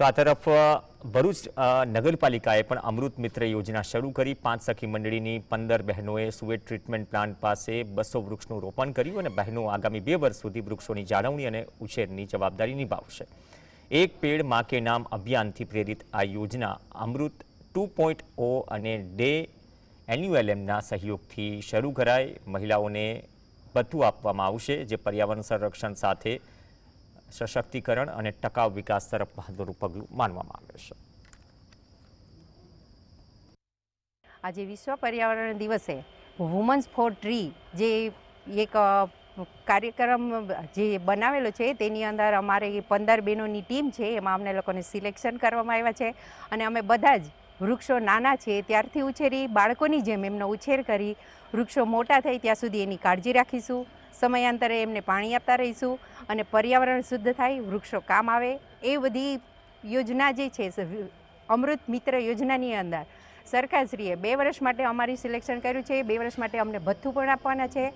તો આ તરફ ભરૂચ નગરપાલિકાએ પણ અમૃત મિત્ર યોજના શરૂ કરી. પાંચ સખી મંડળીની પંદર બહેનોએ સુએટ ટ્રીટમેન્ટ પ્લાન્ટ પાસે બસો વૃક્ષનું રોપણ કર્યું અને બહેનો આગામી બે વર્ષ સુધી વૃક્ષોની જાળવણી અને ઉછેરની જવાબદારી નિભાવશે. એક પેડમાં કે નામ અભિયાનથી પ્રેરિત આ યોજના અમૃત ટુ પોઈન્ટ ઓ અને ડે એન્યુએલએમના સહયોગથી શરૂ કરાય. મહિલાઓને બધું આપવામાં આવશે, જે પર્યાવરણ સંરક્ષણ સાથે સશક્તિકરણ અને ટકાઉ વિકાસ તરફ મહત્વનું પગલું માનવામાં આવે છે. આજે વિશ્વ પર્યાવરણ દિવસે વુમન્સ ફોર ટ્રી જે એક કાર્યક્રમ જે બનાવેલો છે, તેની અંદર અમારે પંદર બહેનોની ટીમ છે, એમાં અમને લોકોને સિલેક્શન કરવામાં આવ્યા છે અને અમે બધા જ વૃક્ષો નાના છે, ત્યારથી ઉછેરી બાળકોની જેમ એમનો ઉછેર કરી વૃક્ષો મોટા થાય ત્યાં સુધી એની કાળજી રાખીશું. સમયાંતરે એમને પાણી આપતા રહીશું અને પર્યાવરણ શુદ્ધ થાય, વૃક્ષો કામ આવે, એ બધી યોજના જે છે અમૃત મિત્ર યોજનાની અંદર સરકારશ્રીએ બે વર્ષ માટે અમારી સિલેક્શન કર્યું છે, બે વર્ષ માટે અમને ભથ્થું પણ આપવાના છે.